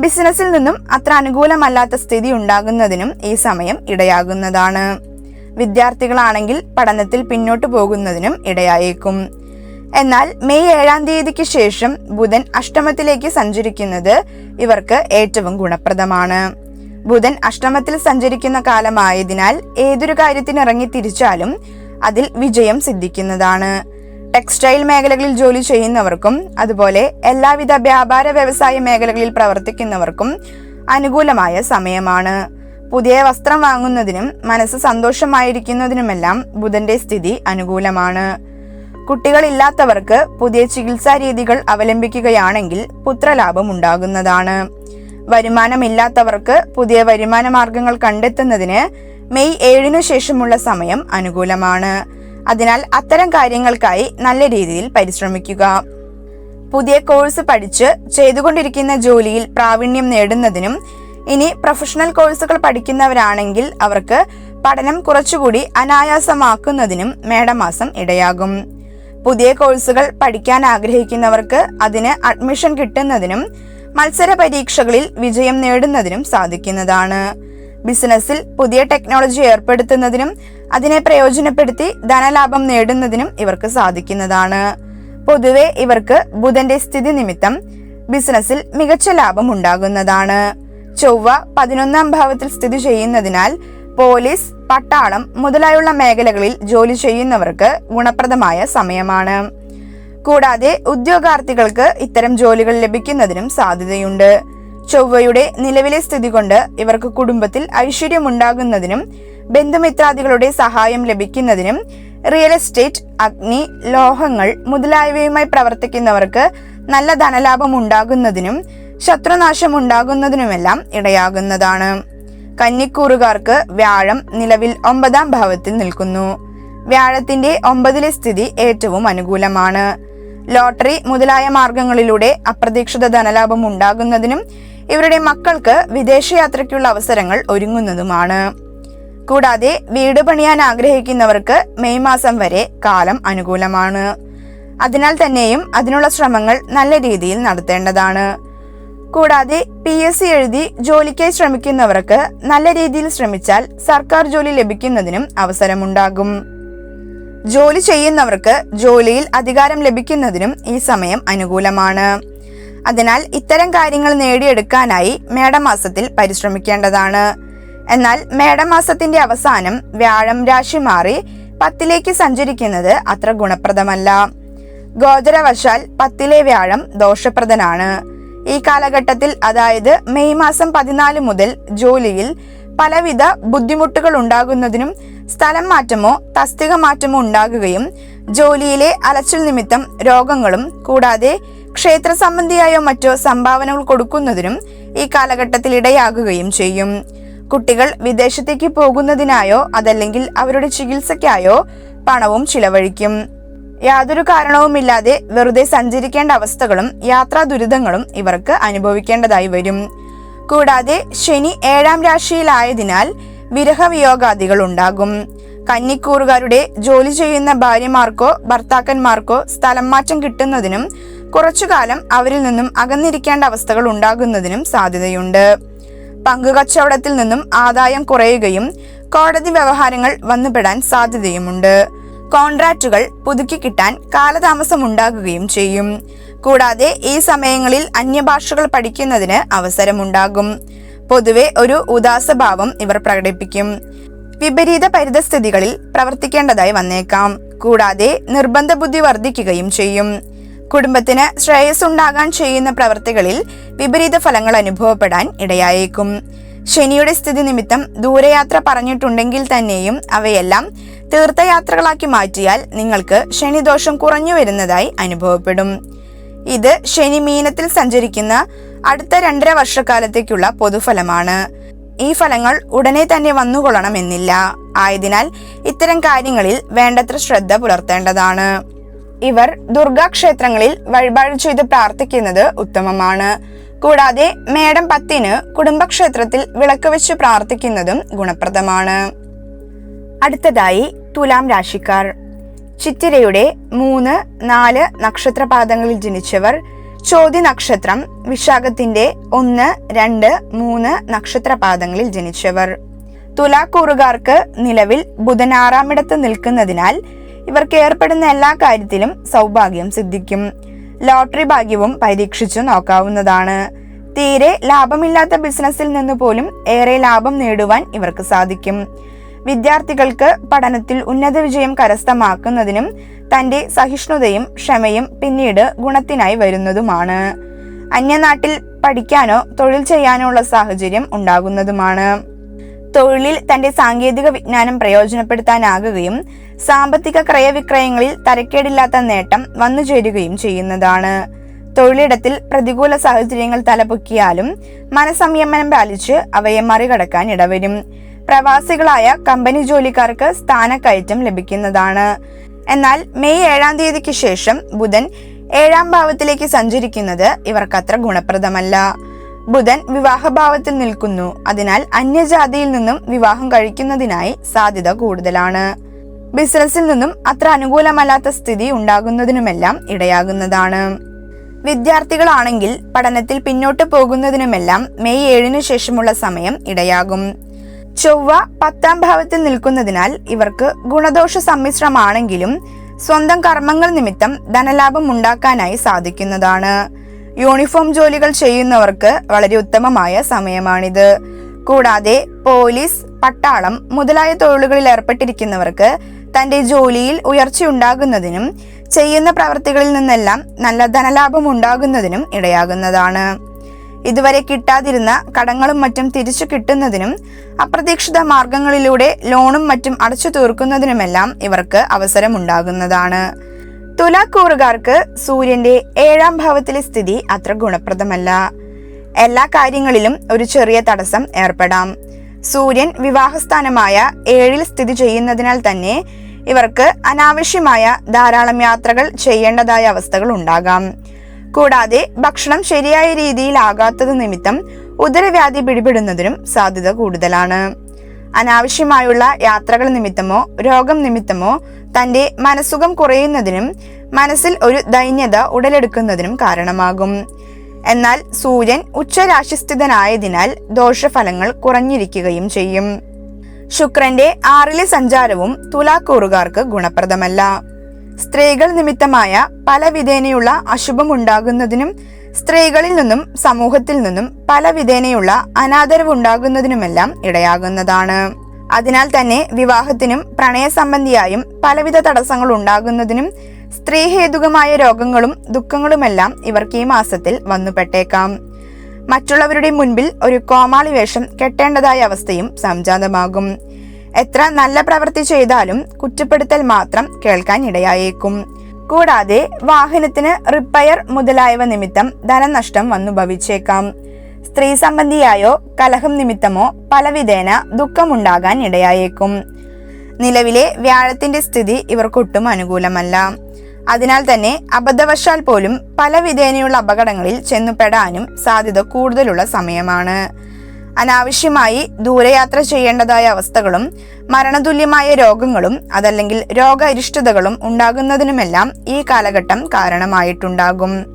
S1: ബിസിനസ്സിൽ നിന്നും അത്ര അനുകൂലമല്ലാത്ത സ്ഥിതി ഉണ്ടാകുന്നതിനും ഈ സമയം ഇടയാകുന്നതാണ്. വിദ്യാർത്ഥികളാണെങ്കിൽ പഠനത്തിൽ പിന്നോട്ടു പോകുന്നതിനും ഇടയായേക്കും. എന്നാൽ മെയ് ഏഴാം തീയതിക്ക് ശേഷം ബുധൻ അഷ്ടമത്തിലേക്ക് സഞ്ചരിക്കുന്നത് ഇവർക്ക് ഏറ്റവും ഗുണപ്രദമാണ്. ബുധൻ അഷ്ടമത്തിൽ സഞ്ചരിക്കുന്ന കാലമായതിനാൽ ഏതൊരു കാര്യത്തിന് ഇറങ്ങി തിരിച്ചാലും അതിൽ വിജയം സിദ്ധിക്കുന്നതാണ്. ടെക്സ്റ്റൈൽ മേഖലകളിൽ ജോലി ചെയ്യുന്നവർക്കും അതുപോലെ എല്ലാവിധ വ്യാപാര വ്യവസായ മേഖലകളിൽ പ്രവർത്തിക്കുന്നവർക്കും അനുകൂലമായ സമയമാണ്. പുതിയ വസ്ത്രം വാങ്ങുന്നതിനും മനസ്സ് സന്തോഷമായിരിക്കുന്നതിനുമെല്ലാം ബുധന്റെ സ്ഥിതി അനുകൂലമാണ്. കുട്ടികളില്ലാത്തവർക്ക് പുതിയ ചികിത്സാ രീതികൾ അവലംബിക്കുകയാണെങ്കിൽ പുത്രലാഭം ഉണ്ടാകുന്നതാണ്. വരുമാനമില്ലാത്തവർക്ക് പുതിയ വരുമാന മാർഗങ്ങൾ കണ്ടെത്തുന്നതിന് മെയ് ഏഴിനു ശേഷമുള്ള സമയം അനുകൂലമാണ്. അതിനാൽ അത്തരം കാര്യങ്ങൾക്കായി നല്ല രീതിയിൽ പരിശ്രമിക്കുക. പുതിയ കോഴ്സ് പഠിച്ച് ചെയ്തുകൊണ്ടിരിക്കുന്ന ജോലിയിൽ പ്രാവീണ്യം നേടുന്നതിനും ഇനി പ്രൊഫഷണൽ കോഴ്സുകൾ പഠിക്കുന്നവരാണെങ്കിൽ അവർക്ക് പഠനം കുറച്ചുകൂടി അനായാസമാക്കുന്നതിനും മേടമാസം ഇടയാകും. പുതിയ കോഴ്സുകൾ പഠിക്കാൻ ആഗ്രഹിക്കുന്നവർക്ക് അതിന് അഡ്മിഷൻ കിട്ടുന്നതിനും മത്സര പരീക്ഷകളിൽ വിജയം നേടുന്നതിനും സാധിക്കുന്നതാണ്. ബിസിനസ്സിൽ പുതിയ ടെക്നോളജി ഏർപ്പെടുത്തുന്നതിനും അതിനെ പ്രയോജനപ്പെടുത്തി ധനലാഭം നേടുന്നതിനും ഇവർക്ക് സാധിക്കുന്നതാണ്. പൊതുവെ ഇവർക്ക് ബുധന്റെ സ്ഥിതി നിമിത്തം ബിസിനസ്സിൽ മികച്ച ലാഭം ഉണ്ടാകുന്നതാണ്. ചൊവ്വ പതിനൊന്നാം ഭാവത്തിൽ സ്ഥിതി ചെയ്യുന്നതിനാൽ പോലീസ് പട്ടാളം മുതലായുള്ള മേഖലകളിൽ ജോലി ചെയ്യുന്നവർക്ക് ഗുണപ്രദമായ സമയമാണ്. കൂടാതെ ഉദ്യോഗാർത്ഥികൾക്ക് ഇത്തരം ജോലികൾ ലഭിക്കുന്നതിനും സാധ്യതയുണ്ട്. ചൊവ്വയുടെ നിലവിലെ സ്ഥിതി കൊണ്ട് ഇവർക്ക് കുടുംബത്തിൽ ഐശ്വര്യമുണ്ടാകുന്നതിനും ബന്ധുമിത്രാദികളുടെ സഹായം ലഭിക്കുന്നതിനും റിയൽ എസ്റ്റേറ്റ് അഗ്നി ലോഹങ്ങൾ മുതലായവയുമായി പ്രവർത്തിക്കുന്നവർക്ക് നല്ല ധനലാഭം ഉണ്ടാകുന്നതിനും ശത്രുനാശം ഉണ്ടാകുന്നതിനുമെല്ലാം ഇടയാകുന്നതാണ്. കന്നിക്കൂറുകാർക്ക് വ്യാഴം നിലവിൽ ഒമ്പതാം ഭാവത്തിൽ നിൽക്കുന്നു. വ്യാഴത്തിന്റെ ഒമ്പതിലെ സ്ഥിതി ഏറ്റവും അനുകൂലമാണ്. ലോട്ടറി മുതലായ മാർഗങ്ങളിലൂടെ അപ്രതീക്ഷിത ധനലാഭം ഉണ്ടാകുന്നതിനും ഇവരുടെ മക്കൾക്ക് വിദേശയാത്രയ്ക്കുള്ള അവസരങ്ങൾ ഒരുങ്ങുന്നതുമാണ്. കൂടാതെ വീട് പണിയാൻ ആഗ്രഹിക്കുന്നവർക്ക് മെയ് മാസം വരെ കാലം അനുകൂലമാണ്. അതിനാൽ തന്നെയും അതിനുള്ള ശ്രമങ്ങൾ നല്ല രീതിയിൽ നടത്തേണ്ടതാണ്. കൂടാതെ പി എസ് സി എഴുതി ജോലിക്കായി ശ്രമിക്കുന്നവർക്ക് നല്ല രീതിയിൽ ശ്രമിച്ചാൽ സർക്കാർ ജോലി ലഭിക്കുന്നതിനും അവസരമുണ്ടാകും. ജോലി ചെയ്യുന്നവർക്ക് ജോലിയിൽ അധികാരം ലഭിക്കുന്നതിനും ഈ സമയം അനുകൂലമാണ്. അതിനാൽ ഇത്തരം കാര്യങ്ങൾ നേടിയെടുക്കാനായി മേടമാസത്തിൽ പരിശ്രമിക്കേണ്ടതാണ്. എന്നാൽ മേടമാസത്തിന്റെ അവസാനം വ്യാഴം രാശി മാറി പത്തിലേക്ക് സഞ്ചരിക്കുന്നത് അത്ര ഗുണപ്രദമല്ല. ഗോചരവശാൽ പത്തിലെ വ്യാഴം ദോഷപ്രദനാണ്. ഈ കാലഘട്ടത്തിൽ അതായത് മെയ് മാസം പതിനാല് മുതൽ ജോലിയിൽ പലവിധ ബുദ്ധിമുട്ടുകൾ ഉണ്ടാകുന്നതിനും സ്ഥലം മാറ്റമോ തസ്തിക മാറ്റമോ ഉണ്ടാകുകയും ജോലിയിലെ അലച്ചിൽ നിമിത്തം രോഗങ്ങളും കൂടാതെ ക്ഷേത്ര സംബന്ധിയായോ മറ്റോ സംഭാവനകൾ കൊടുക്കുന്നതിനും ഈ കാലഘട്ടത്തിൽ ഇടയാകുകയും ചെയ്യും. കുട്ടികൾ വിദേശത്തേക്ക് പോകുന്നതിനായോ അതല്ലെങ്കിൽ അവരുടെ ചികിത്സയ്ക്കായോ പണവും ചിലവഴിക്കും. യാതൊരു കാരണവുമില്ലാതെ വെറുതെ സഞ്ചരിക്കേണ്ട അവസ്ഥകളും യാത്രാ ദുരിതങ്ങളും ഇവർക്ക് അനുഭവിക്കേണ്ടതായി വരും. കൂടാതെ ശനി ഏഴാം രാശിയിലായതിനാൽ വിരഹവിയോഗാദികൾ ഉണ്ടാകും കന്നിക്കൂറുകാരുടെ ജോലി ചെയ്യുന്ന ഭാര്യമാർക്കോ ഭർത്താക്കന്മാർക്കോ സ്ഥലം മാറ്റം കിട്ടുന്നതിനും കുറച്ചുകാലം അവരിൽ നിന്നും അകന്നിരിക്കേണ്ട അവസ്ഥകൾ ഉണ്ടാകുന്നതിനും സാധ്യതയുണ്ട്. പങ്കുകച്ചവടത്തിൽ നിന്നും ആദായം കുറയുകയും കോടതി വ്യവഹാരങ്ങൾ വന്നുപെടാൻ സാധ്യതയുമുണ്ട്. കോൺട്രാക്റ്റുകൾ പുതുക്കി കിട്ടാൻ കാലതാമസം ഉണ്ടാകുകയും ചെയ്യും. കൂടാതെ ഈ സമയങ്ങളിൽ അന്യഭാഷകൾ പഠിക്കുന്നതിന് അവസരമുണ്ടാകും. പൊതുവെ ഒരു ഉദാസഭാവം ഇവർ പ്രകടിപ്പിക്കും. വിപരീത പരിതസ്ഥിതികളിൽ പ്രവർത്തിക്കേണ്ടതായി വന്നേക്കാം. കൂടാതെ നിർബന്ധ ബുദ്ധി വർദ്ധിക്കുകയും ചെയ്യും. കുടുംബത്തിന് ശ്രേയസ് ഉണ്ടാകാൻ ചെയ്യുന്ന പ്രവർത്തികളിൽ വിപരീത ഫലങ്ങൾ അനുഭവപ്പെടാൻ ഇടയായേക്കും. ശനിയുടെ സ്ഥിതി നിമിത്തം ദൂരയാത്ര പറഞ്ഞിട്ടുണ്ടെങ്കിൽ തന്നെയും അവയെല്ലാം തീർത്ഥയാത്രകളാക്കി മാറ്റിയാൽ നിങ്ങൾക്ക് ശനിദോഷം കുറഞ്ഞു വരുന്നതായി അനുഭവപ്പെടും. ഇത് ശനി മീനത്തിൽ സഞ്ചരിക്കുന്ന അടുത്ത രണ്ടര വർഷക്കാലത്തേക്കുള്ള പൊതുഫലമാണ്. ഈ ഫലങ്ങൾ ഉടനെ തന്നെ വന്നുകൊള്ളണമെന്നില്ല. ആയതിനാൽ ഇത്തരം കാര്യങ്ങളിൽ വേണ്ടത്ര ശ്രദ്ധ പുലർത്തേണ്ടതാണ്. ഇവർ ദുർഗാക്ഷേത്രങ്ങളിൽ വഴിപാട് ചെയ്ത് പ്രാർത്ഥിക്കുന്നത് ഉത്തമമാണ്. കൂടാതെ മേടം പത്തിന് കുടുംബക്ഷേത്രത്തിൽ വിളക്ക് വെച്ച് പ്രാർത്ഥിക്കുന്നതും ഗുണപ്രദമാണ്. അടുത്തതായി തുലാം രാശിക്കാർ. ചിത്തിരയുടെ മൂന്ന് നാല് നക്ഷത്രപാദങ്ങളിൽ ജനിച്ചവർ ചോതി നക്ഷത്രം വിശാഖത്തിന്റെ ഒന്ന് രണ്ട് മൂന്ന് നക്ഷത്രപാദങ്ങളിൽ ജനിച്ചവർ. തുലാക്കൂറുകാർക്ക് നിലവിൽ ബുധൻ ആറാമിടത്ത് നിൽക്കുന്നതിനാൽ ഇവർക്ക് ഏർപ്പെടുന്ന എല്ലാ കാര്യത്തിലും സൗഭാഗ്യം സിദ്ധിക്കും. ലോട്ടറി ഭാഗ്യവും പരീക്ഷിച്ചു നോക്കാവുന്നതാണ്. തീരെ ലാഭമില്ലാത്ത ബിസിനസ്സിൽ നിന്ന് പോലും ഏറെ ലാഭം നേടുവാൻ ഇവർക്ക് സാധിക്കും. വിദ്യാർത്ഥികൾക്ക് പഠനത്തിൽ ഉന്നത വിജയം കരസ്ഥമാക്കുന്നതിനും തന്റെ സഹിഷ്ണുതയും ക്ഷമയും പിന്നീട് ഗുണത്തിനായി വരുന്നതുമാണ്. അന്യനാട്ടിൽ പഠിക്കാനോ തൊഴിൽ ചെയ്യാനോ ഉള്ള സാഹചര്യം ഉണ്ടാകുന്നതുമാണ്. തൊഴിലിൽ തന്റെ സാങ്കേതിക വിജ്ഞാനം പ്രയോജനപ്പെടുത്താനാകുകയും സാമ്പത്തിക ക്രയവിക്രയങ്ങളിൽ തരക്കേടില്ലാത്ത നേട്ടം വന്നു ചേരുകയും ചെയ്യുന്നതാണ്. തൊഴിലിടത്തിൽ പ്രതികൂല സാഹചര്യങ്ങൾ തലപൊക്കിയാലും മനസംയമനം പാലിച്ച് അവയെ മറികടക്കാൻ ഇടവരും. പ്രവാസികളായ കമ്പനി ജോലിക്കാർക്ക് സ്ഥാനക്കയറ്റം ലഭിക്കുന്നതാണ്. എന്നാൽ മെയ് ഏഴാം തീയതിക്ക് ശേഷം ബുധൻ ഏഴാം ഭാവത്തിലേക്ക് സഞ്ചരിക്കുന്നത് ഇവർക്കത്ര ഗുണപ്രദമല്ല. ബുധൻ വിവാഹഭാവത്തിൽ നിൽക്കുന്നു. അതിനാൽ അന്യജാതിയിൽ നിന്നും വിവാഹം കഴിക്കുന്നതിനായി സാധ്യത കൂടുതലാണ്. ബിസിനസ്സിൽ നിന്നും അത്ര അനുകൂലമല്ലാത്ത സ്ഥിതി ഉണ്ടാകുന്നതിനുമെല്ലാം ഇടയാകുന്നതാണ്. വിദ്യാർത്ഥികളാണെങ്കിൽ പഠനത്തിൽ പിന്നോട്ട് പോകുന്നതിനുമെല്ലാം മെയ് ഏഴിനു ശേഷമുള്ള സമയം ഇടയാകും. ചൊവ്വ പത്താം ഭാവത്തിൽ നിൽക്കുന്നതിനാൽ ഇവർക്ക് ഗുണദോഷ സമ്മിശ്രമാണെങ്കിലും സ്വന്തം കർമ്മങ്ങൾ നിമിത്തം ധനലാഭം ഉണ്ടാക്കാനായി സാധിക്കുന്നതാണ്. യൂണിഫോം ജോലികൾ ചെയ്യുന്നവർക്ക് വളരെ ഉത്തമമായ സമയമാണിത്. കൂടാതെ പോലീസ് പട്ടാളം മുതലായ തൊഴിലുകളിൽ ഏർപ്പെട്ടിരിക്കുന്നവർക്ക് തന്റെ ജോലിയിൽ ഉയർച്ചയുണ്ടാകുന്നതിനും ചെയ്യുന്ന പ്രവർത്തികളിൽ നിന്നെല്ലാം നല്ല ധനലാഭം ഉണ്ടാകുന്നതിനും ഇടയാകുന്നതാണ്. ഇതുവരെ കിട്ടാതിരുന്ന കടങ്ങളും മറ്റും തിരിച്ചു കിട്ടുന്നതിനും അപ്രതീക്ഷിത മാർഗങ്ങളിലൂടെ ലോണും മറ്റും അടച്ചു തീർക്കുന്നതിനുമെല്ലാം ഇവർക്ക് അവസരമുണ്ടാകുന്നതാണ്. തുലാക്കൂറുകാർക്ക് സൂര്യന്റെ ഏഴാം ഭാവത്തിലെ സ്ഥിതി അത്ര ഗുണപ്രദമല്ല. എല്ലാ കാര്യങ്ങളിലും ഒരു ചെറിയ തടസ്സം ഏർപ്പെടാം. സൂര്യൻ വിവാഹസ്ഥാനമായ ഏഴിൽ സ്ഥിതി ചെയ്യുന്നതിനാൽ തന്നെ ഇവർക്ക് അനാവശ്യമായ ധാരാളം യാത്രകൾ ചെയ്യേണ്ടതായ അവസ്ഥകൾ ഉണ്ടാകാം. കൂടാതെ ഭക്ഷണം ശരിയായ രീതിയിലാകാത്തത് നിമിത്തം ഉദരവ്യാധി പിടിപെടുന്നതിനും സാധ്യത കൂടുതലാണ്. അനാവശ്യമായുള്ള യാത്രകൾ നിമിത്തമോ രോഗം നിമിത്തമോ തന്റെ മനസ്സുഖം കുറയുന്നതിനും മനസ്സിൽ ഒരു ദൈന്യത ഉടലെടുക്കുന്നതിനും കാരണമാകും. എന്നാൽ സൂര്യൻ ഉച്ചരാശിസ്ഥിതനായതിനാൽ ദോഷഫലങ്ങൾ കുറഞ്ഞിരിക്കുകയും ചെയ്യും. ശുക്രന്റെ ആറിലെ സഞ്ചാരവും തുലാക്കൂറുകാർക്ക് ഗുണപ്രദമല്ല. സ്ത്രീകൾ നിമിത്തമായ പല വിധേനയുള്ള അശുഭം ഉണ്ടാകുന്നതിനും സ്ത്രീകളിൽ നിന്നും സമൂഹത്തിൽ നിന്നും പല വിധേനയുള്ള അനാദരവുണ്ടാകുന്നതിനുമെല്ലാം ഇടയാകുന്നതാണ്. അതിനാൽ തന്നെ വിവാഹത്തിനും പ്രണയ സംബന്ധിയായും പലവിധ തടസ്സങ്ങൾ ഉണ്ടാകുന്നതിനും സ്ത്രീഹേതുകമായ രോഗങ്ങളും ദുഃഖങ്ങളുമെല്ലാം ഇവർക്ക് ഈ മാസത്തിൽ വന്നുപെട്ടേക്കാം. മറ്റുള്ളവരുടെ മുൻപിൽ ഒരു കോമാളി വേഷം കെട്ടേണ്ടതായ അവസ്ഥയും സംജാതമാകും. എത്ര നല്ല പ്രവൃത്തി ചെയ്താലും കുറ്റപ്പെടുത്തൽ മാത്രം കേൾക്കാൻ ഇടയായേക്കും. കൂടാതെ വാഹനത്തിന് റിപ്പയർ മുതലായവ നിമിത്തം ധനനഷ്ടം വന്നു ഭവിച്ചേക്കാം സ്ത്രീ സംബന്ധിയായോ കലഹം നിമിത്തമോ പലവിധേന ദുഃഖമുണ്ടാകാൻ ഇടയായേക്കും. നിലവിലെ വ്യാഴത്തിന്റെ സ്ഥിതി ഇവർക്കൊട്ടും അനുകൂലമല്ല. അതിനാൽ തന്നെ അബദ്ധവശാൽ പോലും പല വിധേനയുള്ള അപകടങ്ങളിൽ ചെന്നുപെടാനും സാധ്യത കൂടുതലുള്ള സമയമാണ്. അനാവശ്യമായി ദൂരയാത്ര ചെയ്യേണ്ടതായ അവസ്ഥകളും മരണതുല്യമായ രോഗങ്ങളും അതല്ലെങ്കിൽ രോഗഅരിഷ്ടതകളും ഉണ്ടാകുന്നതിനുമെല്ലാം ഈ കാലഘട്ടം കാരണമായിട്ടുണ്ടാകും.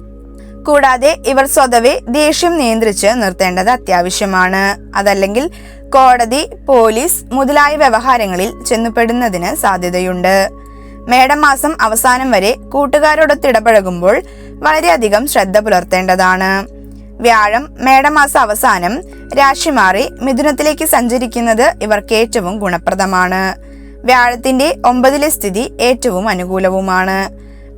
S1: കൂടാതെ ഇവർ സ്വതവേ ദേഷ്യം നിയന്ത്രിച്ച് നിർത്തേണ്ടത് അത്യാവശ്യമാണ്. അതല്ലെങ്കിൽ കോടതി പോലീസ് മുതലായ വ്യവഹാരങ്ങളിൽ ചെന്നുപെടുന്നതിന് സാധ്യതയുണ്ട്. മേടമാസം അവസാനം വരെ കൂട്ടുകാരോടൊത്ത് ഇടപഴകുമ്പോൾ വളരെയധികം ശ്രദ്ധ പുലർത്തേണ്ടതാണ്. വ്യാഴം മേടമാസ അവസാനം രാശി മാറി മിഥുനത്തിലേക്ക് സഞ്ചരിക്കുന്നത് ഇവർക്ക് ഏറ്റവും ഗുണപ്രദമാണ്. വ്യാഴത്തിന്റെ ഒമ്പതിലെ സ്ഥിതി ഏറ്റവും അനുകൂലവുമാണ്.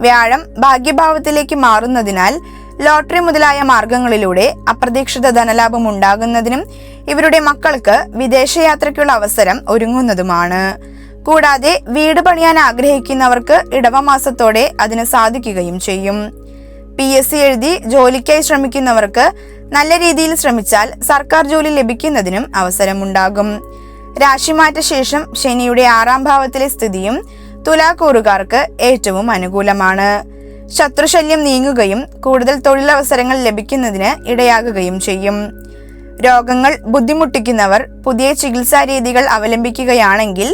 S1: വ്യാഴം ഭാഗ്യഭാവത്തിലേക്ക് മാറുന്നതിനാൽ ലോട്ടറി മുതലായ മാർഗങ്ങളിലൂടെ അപ്രതീക്ഷിത ധനലാഭം ഉണ്ടാകുന്നതിനും ഇവരുടെ മക്കൾക്ക് വിദേശയാത്രയ്ക്കുള്ള അവസരം ഒരുങ്ങുന്നതുമാണ്. കൂടാതെ വീട് പണിയാൻ ആഗ്രഹിക്കുന്നവർക്ക് ഇടവമാസത്തോടെ അതിന് സാധിക്കുകയും ചെയ്യും. പി എസ് സി എഴുതി ജോലിക്കായി ശ്രമിക്കുന്നവർക്ക് നല്ല രീതിയിൽ ശ്രമിച്ചാൽ സർക്കാർ ജോലി ലഭിക്കുന്നതിനും അവസരമുണ്ടാകും. രാശിമാറ്റ ശേഷം ശനിയുടെ ആറാം ഭാവത്തിലെ സ്ഥിതിയും തുലാക്കൂറുകാർക്ക് ഏറ്റവും അനുകൂലമാണ്. ശത്രുശല്യം നീങ്ങുകയും കൂടുതൽ തൊഴിലവസരങ്ങൾ ലഭിക്കുന്നതിന് ഇടയാകുകയും ചെയ്യും. രോഗങ്ങൾ ബുദ്ധിമുട്ടിക്കുന്നവർ പുതിയ ചികിത്സാ രീതികൾ അവലംബിക്കുകയാണെങ്കിൽ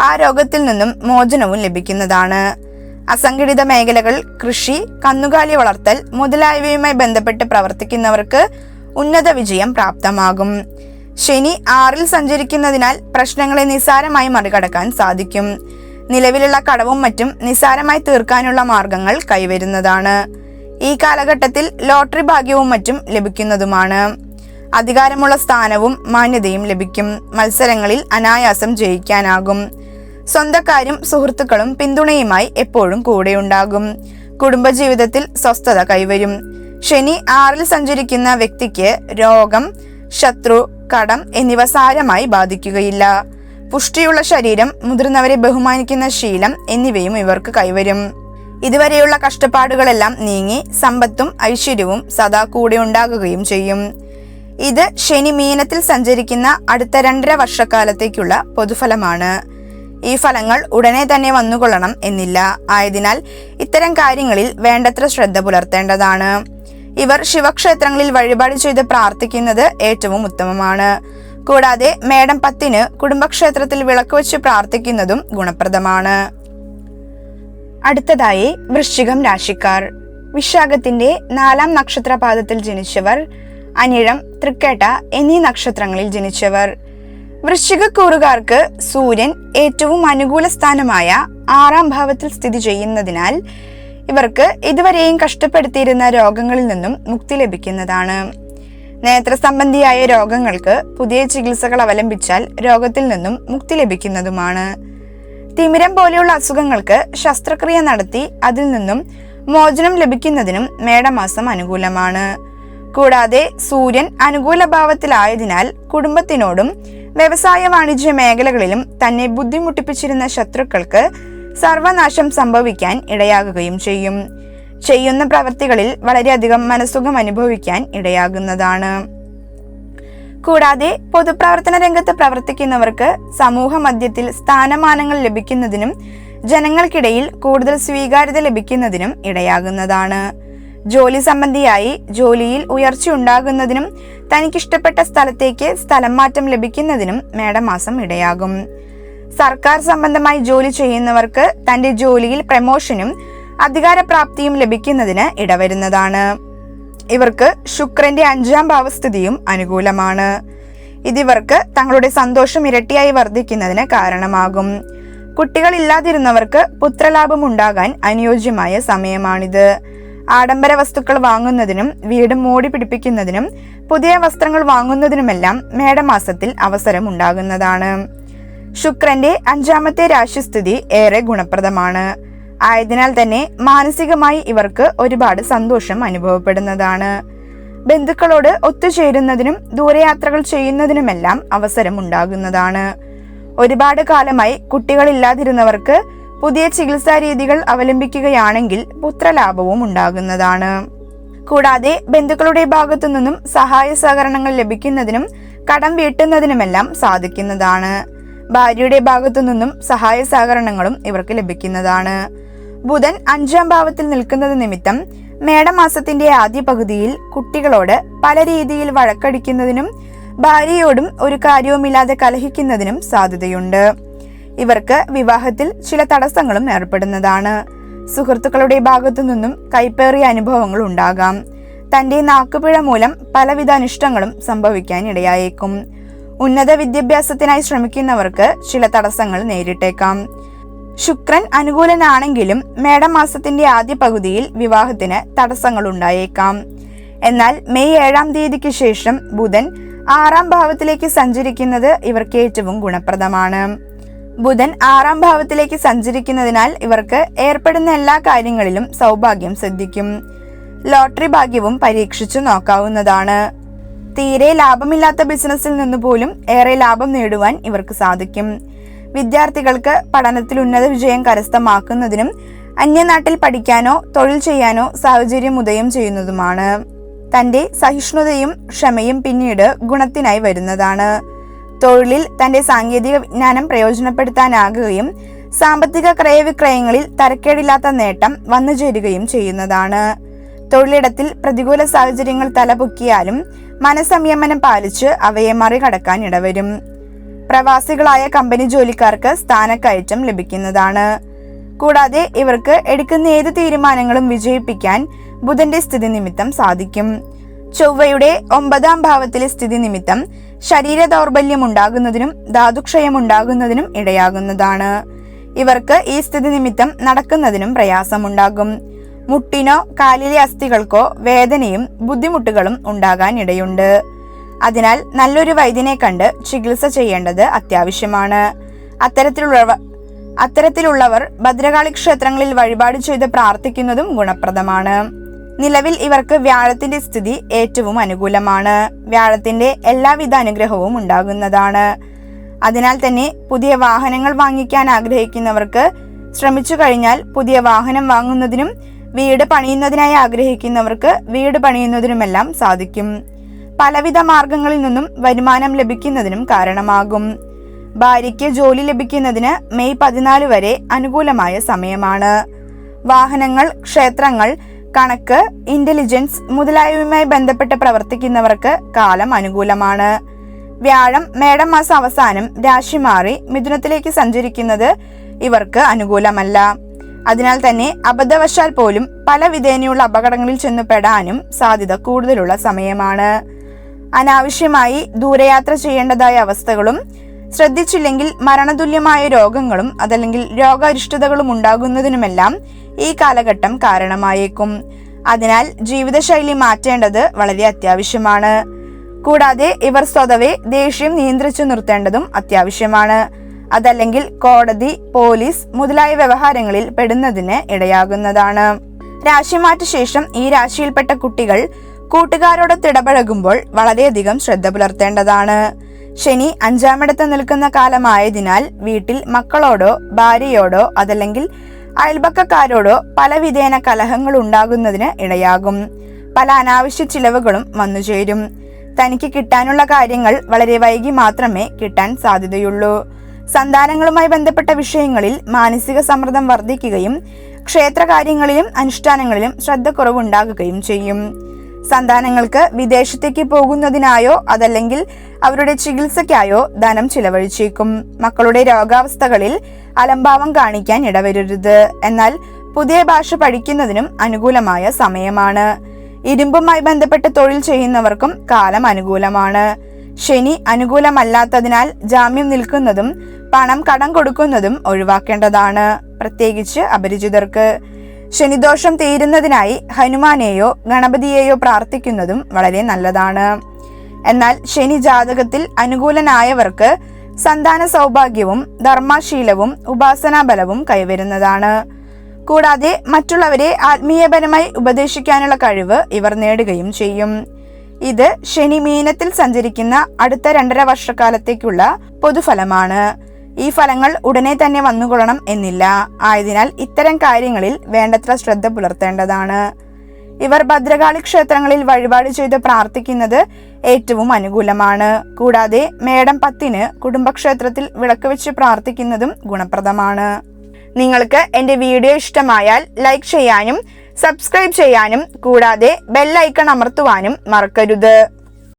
S1: ആ രോഗത്തിൽ നിന്നും മോചനവും ലഭിക്കുന്നതാണ്. അസംഘടിത മേഖലകൾ കൃഷി കന്നുകാലി വളർത്തൽ മുതലായവയുമായി ബന്ധപ്പെട്ട് പ്രവർത്തിക്കുന്നവർക്ക് ഉന്നത വിജയം പ്രാപ്തമാകും. ശനി ആറിൽ സഞ്ചരിക്കുന്നതിനാൽ പ്രശ്നങ്ങളെ നിസ്സാരമായി മറികടക്കാൻ സാധിക്കും. നിലവിലുള്ള കടവും മറ്റും നിസ്സാരമായി തീർക്കാനുള്ള മാർഗങ്ങൾ കൈവരുന്നതാണ്. ഈ കാലഘട്ടത്തിൽ ലോട്ടറി ഭാഗ്യവും മറ്റും ലഭിക്കുന്നതുമാണ്. അധികാരമുള്ള സ്ഥാനവും മാന്യതയും ലഭിക്കും. മത്സരങ്ങളിൽ അനായാസം ജയിക്കാനാകും. സ്വന്തക്കാരും സുഹൃത്തുക്കളും പിന്തുണയുമായി എപ്പോഴും കൂടെയുണ്ടാകും. കുടുംബജീവിതത്തിൽ സ്വസ്ഥത കൈവരും. ശനി ആറിൽ സഞ്ചരിക്കുന്ന വ്യക്തിക്ക് രോഗം ശത്രു കടം എന്നിവ സാരമായി ബാധിക്കുകയില്ല. പുഷ്ടിയുള്ള ശരീരം മുതിർന്നവരെ ബഹുമാനിക്കുന്ന ശീലം എന്നിവയും ഇവർക്ക് കൈവരും. ഇതുവരെയുള്ള കഷ്ടപ്പാടുകളെല്ലാം നീങ്ങി സമ്പത്തും ഐശ്വര്യവും സദാ കൂടെ ഉണ്ടാകുകയും ചെയ്യും. ഇത് ശനി മീനത്തിൽ സഞ്ചരിക്കുന്ന അടുത്ത രണ്ടര വർഷക്കാലത്തേക്കുള്ള പൊതുഫലമാണ്. ഈ ഫലങ്ങൾ ഉടനെ തന്നെ വന്നുകൊള്ളണം എന്നില്ല. ആയതിനാൽ ഇത്തരം കാര്യങ്ങളിൽ വേണ്ടത്ര ശ്രദ്ധ പുലർത്തേണ്ടതാണ്. ഇവർ ശിവക്ഷേത്രങ്ങളിൽ വഴിപാട് ചെയ്ത് പ്രാർത്ഥിക്കുന്നത് ഏറ്റവും ഉത്തമമാണ്. കൂടാതെ മേടം പത്തിന് കുടുംബക്ഷേത്രത്തിൽ വിളക്ക് വെച്ച് പ്രാർത്ഥിക്കുന്നതും ഗുണപ്രദമാണ്. അടുത്തതായി വൃശ്ചികം രാശിക്കാർ. വിശാഖത്തിന്റെ നാലാം നക്ഷത്രപാദത്തിൽ ജനിച്ചവർ അനിഴം തൃക്കേട്ട എന്നീ നക്ഷത്രങ്ങളിൽ ജനിച്ചവർ. വൃശ്ചികക്കൂറുകാർക്ക് സൂര്യൻ ഏറ്റവും അനുകൂല സ്ഥാനമായ ആറാം ഭാവത്തിൽ സ്ഥിതി ചെയ്യുന്നതിനാൽ ഇവർക്ക് ഇതുവരെയും കഷ്ടപ്പെടുത്തിയിരുന്ന രോഗങ്ങളിൽ നിന്നും മുക്തി ലഭിക്കുന്നതാണ്. നേത്ര സംബന്ധിയായ രോഗങ്ങൾക്ക് പുതിയ ചികിത്സകൾ അവലംബിച്ചാൽ രോഗത്തിൽ നിന്നും മുക്തി ലഭിക്കുന്നതുമാണ്. തിമിരം പോലെയുള്ള അസുഖങ്ങൾക്ക് ശസ്ത്രക്രിയ നടത്തി അതിൽ നിന്നും മോചനം ലഭിക്കുന്നതിനും മേടമാസം അനുകൂലമാണ്. കൂടാതെ സൂര്യൻ അനുകൂല ഭാവത്തിലായതിനാൽ കുടുംബത്തിനോടും വ്യവസായ വാണിജ്യ മേഖലകളിലും തന്നെ ബുദ്ധിമുട്ടിപ്പിച്ചിരുന്ന ശത്രുക്കൾക്ക് സർവനാശം സംഭവിക്കാൻ ഇടയാകുകയും ചെയ്യും. ചെയ്യുന്ന പ്രവൃത്തികളിൽ വളരെയധികം മനസ്സുഖം അനുഭവിക്കാൻ ഇടയാകുന്നതാണ്. കൂടാതെ പൊതുപ്രവർത്തന രംഗത്ത് പ്രവർത്തിക്കുന്നവർക്ക് സമൂഹ മധ്യത്തിൽ സ്ഥാനമാനങ്ങൾ ലഭിക്കുന്നതിനും ജനങ്ങൾക്കിടയിൽ കൂടുതൽ സ്വീകാര്യത ലഭിക്കുന്നതിനും ഇടയാകുന്നതാണ്. ജോലി സംബന്ധിയായി ജോലിയിൽ ഉയർച്ചയുണ്ടാകുന്നതിനും തനിക്കിഷ്ടപ്പെട്ട സ്ഥലത്തേക്ക് സ്ഥലം മാറ്റം ലഭിക്കുന്നതിനും മേടമാസം ഇടയാകും. സർക്കാർ സംബന്ധമായി ജോലി ചെയ്യുന്നവർക്ക് തന്റെ ജോലിയിൽ പ്രമോഷനും അധികാരപ്രാപ്തിയും ലഭിക്കുന്നതിന് ഇടവരുന്നതാണ്. ഇവർക്ക് ശുക്രന്റെ അഞ്ചാം ഭാവസ്ഥിതിയും അനുകൂലമാണ്. ഇതിവർക്ക് തങ്ങളുടെ സന്തോഷം ഇരട്ടിയായി വർദ്ധിക്കുന്നതിന് കാരണമാകും. കുട്ടികളില്ലാതിരുന്നവർക്ക് പുത്രലാഭം ഉണ്ടാകാൻ അനുയോജ്യമായ സമയമാണിത്. ആഡംബര വസ്തുക്കൾ വാങ്ങുന്നതിനും വീട് മോടി പിടിപ്പിക്കുന്നതിനും പുതിയ വസ്ത്രങ്ങൾ വാങ്ങുന്നതിനുമെല്ലാം മേടമാസത്തിൽ അവസരം ഉണ്ടാകുന്നതാണ്. ശുക്രന്റെ അഞ്ചാമത്തെ രാശിസ്ഥിതി ഏറെ ഗുണപ്രദമാണ്. ആയതിനാൽ തന്നെ മാനസികമായി ഇവർക്ക് ഒരുപാട് സന്തോഷം അനുഭവപ്പെടുന്നതാണ്. ബന്ധുക്കളോട് ഒത്തുചേരുന്നതിനും ദൂരയാത്രകൾ ചെയ്യുന്നതിനുമെല്ലാം അവസരം ഉണ്ടാകുന്നതാണ്. ഒരുപാട് കാലമായി കുട്ടികളില്ലാതിരുന്നവർക്ക് പുതിയ ചികിത്സാ രീതികൾ അവലംബിക്കുകയാണെങ്കിൽ പുത്രലാഭവും ഉണ്ടാകുന്നതാണ്. കൂടാതെ ബന്ധുക്കളുടെ ഭാഗത്തു നിന്നും സഹായ സഹകരണങ്ങൾ ലഭിക്കുന്നതിനും കടം വീട്ടുന്നതിനുമെല്ലാം സാധിക്കുന്നതാണ്. ഭാര്യയുടെ ഭാഗത്തു നിന്നും സഹായ സഹകരണങ്ങളും ഇവർക്ക് ലഭിക്കുന്നതാണ്. ബുധൻ അഞ്ചാം ഭാവത്തിൽ നിൽക്കുന്നത് നിമിത്തം മേടമാസത്തിന്റെ ആദ്യ പകുതിയിൽ കുട്ടികളോട് പല രീതിയിൽ വഴക്കടിക്കുന്നതിനും ഭാര്യയോടും ഒരു കാര്യവുമില്ലാതെ കലഹിക്കുന്നതിനും സാധ്യതയുണ്ട്. ഇവർക്ക് വിവാഹത്തിൽ ചില തടസ്സങ്ങളും ഏർപ്പെടുന്നതാണ്. സുഹൃത്തുക്കളുടെ ഭാഗത്തു നിന്നും കൈപ്പേറിയ അനുഭവങ്ങൾ ഉണ്ടാകാം. തന്റെ നാക്കുപിഴ മൂലം പലവിധ അനിഷ്ടങ്ങളും സംഭവിക്കാൻ ഇടയായേക്കും. ഉന്നത വിദ്യാഭ്യാസത്തിനായി ശ്രമിക്കുന്നവർക്ക് ചില തടസ്സങ്ങൾ നേരിട്ടേക്കാം. ശുക്രൻ അനുകൂലനാണെങ്കിലും മേടമാസത്തിന്റെ ആദ്യ പകുതിയിൽ വിവാഹത്തിന് തടസ്സങ്ങൾ ഉണ്ടായേക്കാം. എന്നാൽ മെയ് ഏഴാം തീയതിക്ക് ശേഷം ബുധൻ ആറാം ഭാവത്തിലേക്ക് സഞ്ചരിക്കുന്നത് ഇവർക്ക് ഏറ്റവും ഗുണപ്രദമാണ്. ബുധൻ ആറാം ഭാവത്തിലേക്ക് സഞ്ചരിക്കുന്നതിനാൽ ഇവർക്ക് ഏർപ്പെടുന്ന എല്ലാ കാര്യങ്ങളിലും സൗഭാഗ്യം സിദ്ധിക്കും. ലോട്ടറി ഭാഗ്യവും പരീക്ഷിച്ചു നോക്കാവുന്നതാണ്. തീരെ ലാഭമില്ലാത്ത ബിസിനസ്സിൽ നിന്ന് പോലും ഏറെ ലാഭം നേടുവാൻ ഇവർക്ക് സാധിക്കും. വിദ്യാർത്ഥികൾക്ക് പഠനത്തിൽ ഉന്നത വിജയം കരസ്ഥമാക്കുന്നതിനും അന്യനാട്ടിൽ പഠിക്കാനോ തൊഴിൽ ചെയ്യാനോ സാഹചര്യം ഉദയം ചെയ്യുന്നതുമാണ്. തന്റെ സഹിഷ്ണുതയും ക്ഷമയും പിന്നീട് ഗുണത്തിനായി വരുന്നതാണ്. തൊഴിലിൽ തന്റെ സാങ്കേതിക വിജ്ഞാനം പ്രയോജനപ്പെടുത്താനാകുകയും സാമ്പത്തിക ക്രയവിക്രയങ്ങളിൽ തരക്കേടില്ലാത്ത നേട്ടം വന്നുചേരുകയും ചെയ്യുന്നതാണ്. തൊഴിലിടത്തിൽ പ്രതികൂല സാഹചര്യങ്ങൾ തലപൊക്കിയാലും മനസംയമനം പാലിച്ച് അവയെ മറികടക്കാൻ ഇടവരും. പ്രവാസികളായ കമ്പനി ജോലിക്കാർക്ക് സ്ഥാനക്കയറ്റം ലഭിക്കുന്നതാണ്. കൂടാതെ ഇവർക്ക് എടുക്കുന്ന ഏത് തീരുമാനങ്ങളും വിജയിപ്പിക്കാൻ ബുധന്റെ സ്ഥിതി നിമിത്തം സാധിക്കും. ചൊവ്വയുടെ ഒമ്പതാം ഭാവത്തിലെ സ്ഥിതി നിമിത്തം ശരീര ദൗർബല്യം ഉണ്ടാകുന്നതിനും ധാതുക്ഷയം ഉണ്ടാകുന്നതിനും ഇടയാകുന്നതാണ്. ഇവർക്ക് ഈ സ്ഥിതി നിമിത്തം നടക്കുന്നതിനും പ്രയാസമുണ്ടാകും. മുട്ടിനോ കാലിലെ അസ്ഥികൾക്കോ വേദനയും ബുദ്ധിമുട്ടുകളും ഉണ്ടാകാൻ ഇടയുണ്ട് അതിനാൽ നല്ലൊരു വൈദ്യനെ കണ്ട് ചികിത്സ ചെയ്യേണ്ടത് അത്യാവശ്യമാണ്. അത്തരത്തിലുള്ളവർ അത്തരത്തിലുള്ളവർ ഭദ്രകാളി ക്ഷേത്രങ്ങളിൽ വഴിപാട് ചെയ്ത് പ്രാർത്ഥിക്കുന്നതും ഗുണപ്രദമാണ്. നിലവിൽ ഇവർക്ക് വ്യാഴത്തിന്റെ സ്ഥിതി ഏറ്റവും അനുകൂലമാണ്. വ്യാഴത്തിന്റെ എല്ലാവിധ അനുഗ്രഹവും ഉണ്ടാകുന്നതാണ്. അതിനാൽ തന്നെ പുതിയ വാഹനങ്ങൾ വാങ്ങിക്കാൻ ആഗ്രഹിക്കുന്നവർക്ക് ശ്രമിച്ചു കഴിഞ്ഞാൽ പുതിയ വാഹനം വാങ്ങുന്നതിനും വീട് പണിയുന്നതിനായി ആഗ്രഹിക്കുന്നവർക്ക് വീട് പണിയുന്നതിനുമെല്ലാം സാധിക്കും. പലവിധ മാർഗങ്ങളിൽ നിന്നും വരുമാനം ലഭിക്കുന്നതിനും കാരണമാകും. ഭാര്യയ്ക്ക് ജോലി ലഭിക്കുന്നതിന് മെയ് പതിനാല് വരെ അനുകൂലമായ സമയമാണ്. വാഹനങ്ങൾ ക്ഷേത്രങ്ങൾ കണക്ക് ഇന്റലിജൻസ് മുതലായവയുമായി ബന്ധപ്പെട്ട് പ്രവർത്തിക്കുന്നവർക്ക് കാലം അനുകൂലമാണ്. വ്യാഴം മേടം മാസം അവസാനം രാശി മാറി മിഥുനത്തിലേക്ക് സഞ്ചരിക്കുന്നത് ഇവർക്ക് അനുകൂലമല്ല. അതിനാൽ തന്നെ അബദ്ധവശാൽ പോലും പല വിധേനയുള്ള അപകടങ്ങളിൽ ചെന്ന് പെടാനും സാധ്യത കൂടുതലുള്ള സമയമാണ്. അനാവശ്യമായി ദൂരയാത്ര ചെയ്യേണ്ടതായ അവസ്ഥകളും ശ്രദ്ധിച്ചില്ലെങ്കിൽ മരണതുല്യമായ രോഗങ്ങളും അതല്ലെങ്കിൽ രോഗാരിഷ്ടതകളും ഉണ്ടാകുന്നതിനുമെല്ലാം ഈ കാലഘട്ടം കാരണമായേക്കും. അതിനാൽ ജീവിതശൈലി മാറ്റേണ്ടത് വളരെ അത്യാവശ്യമാണ്. കൂടാതെ ഇവർ സ്വതവേ ദേഷ്യം നിയന്ത്രിച്ചു നിർത്തേണ്ടതും അത്യാവശ്യമാണ്. അതല്ലെങ്കിൽ കോടതി പോലീസ് മുതലായ വ്യവഹാരങ്ങളിൽ പെടുന്നതിന് ഇടയാകുന്നതാണ്. രാശിമാറ്റ ശേഷം ഈ രാശിയിൽപ്പെട്ട കുട്ടികൾ കൂട്ടുകാരോടൊത്തിടപഴകുമ്പോൾ വളരെയധികം ശ്രദ്ധ പുലർത്തേണ്ടതാണ്. ശനി അഞ്ചാമിടത്ത് നിൽക്കുന്ന കാലമായതിനാൽ വീട്ടിൽ മക്കളോടോ ഭാര്യയോടോ അതല്ലെങ്കിൽ അയൽപക്കക്കാരോടോ പല വിധേന കലഹങ്ങൾ ഉണ്ടാകുന്നതിന് ഇടയാകും. പല അനാവശ്യ ചിലവുകളും വന്നുചേരും തനിക്ക് കിട്ടാനുള്ള കാര്യങ്ങൾ വളരെ വൈകി മാത്രമേ കിട്ടാൻ സാധ്യതയുള്ളൂ. സന്താനങ്ങളുമായി ബന്ധപ്പെട്ട വിഷയങ്ങളിൽ മാനസിക സമ്മർദ്ദം വർദ്ധിക്കുകയും ക്ഷേത്രകാര്യങ്ങളിലും അനുഷ്ഠാനങ്ങളിലും ശ്രദ്ധക്കുറവുണ്ടാകുകയും ചെയ്യും. സന്താനങ്ങൾക്ക് വിദേശത്തേക്ക് പോകുന്നതിനായോ അതല്ലെങ്കിൽ അവരുടെ ചികിത്സയ്ക്കായോ ധനം ചിലവഴിച്ചേക്കും. മക്കളുടെ രോഗാവസ്ഥകളിൽ അലംഭാവം കാണിക്കാൻ ഇടവരരുത്. എന്നാൽ പുതിയ ഭാഷ പഠിക്കുന്നതിനും അനുകൂലമായ സമയമാണ്. ഇരുമ്പുമായി ബന്ധപ്പെട്ട് തൊഴിൽ ചെയ്യുന്നവർക്കും കാലം അനുകൂലമാണ്. ശനി അനുകൂലമല്ലാത്തതിനാൽ ജാമ്യം നിൽക്കുന്നതും പണം കടം കൊടുക്കുന്നതും ഒഴിവാക്കേണ്ടതാണ്. പ്രത്യേകിച്ച് അപരിചിതർക്ക്. ശനിദോഷം തീരുന്നതിനായി ഹനുമാനെയോ ഗണപതിയെയോ പ്രാർത്ഥിക്കുന്നതും വളരെ നല്ലതാണ്. എന്നാൽ ശനി ജാതകത്തിൽ അനുകൂലനായവർക്ക് സന്താന സൗഭാഗ്യവും ധർമ്മശീലവും ഉപാസനാബലവും കൈവരുന്നതാണ്. കൂടാതെ മറ്റുള്ളവരെ ആത്മീയപരമായി ഉപദേശിക്കാനുള്ള കഴിവ് ഇവർ നേടുകയും ചെയ്യും. ഇത് ശനി മീനത്തിൽ സഞ്ചരിക്കുന്ന അടുത്ത രണ്ടര വർഷക്കാലത്തേക്കുള്ള പൊതുഫലമാണ്. ഈ ഫലങ്ങൾ ഉടനെ തന്നെ വന്നുകൊള്ളണം എന്നില്ല. ആയതിനാൽ ഇത്തരം കാര്യങ്ങളിൽ വേണ്ടത്ര ശ്രദ്ധ പുലർത്തേണ്ടതാണ്. ഇവർ ഭദ്രകാളി ക്ഷേത്രങ്ങളിൽ വഴിപാട് ചെയ്ത് പ്രാർത്ഥിക്കുന്നത് ഏറ്റവും അനുകൂലമാണ്. കൂടാതെ മേടം പത്തിന് കുടുംബക്ഷേത്രത്തിൽ വിളക്ക് വെച്ച് പ്രാർത്ഥിക്കുന്നതും ഗുണപ്രദമാണ്. നിങ്ങൾക്ക് എന്റെ വീഡിയോ ഇഷ്ടമായാൽ ലൈക്ക് ചെയ്യാനും സബ്സ്ക്രൈബ് ചെയ്യാനും കൂടാതെ ബെല്ലൈക്കൺ അമർത്തുവാനും മറക്കരുത്.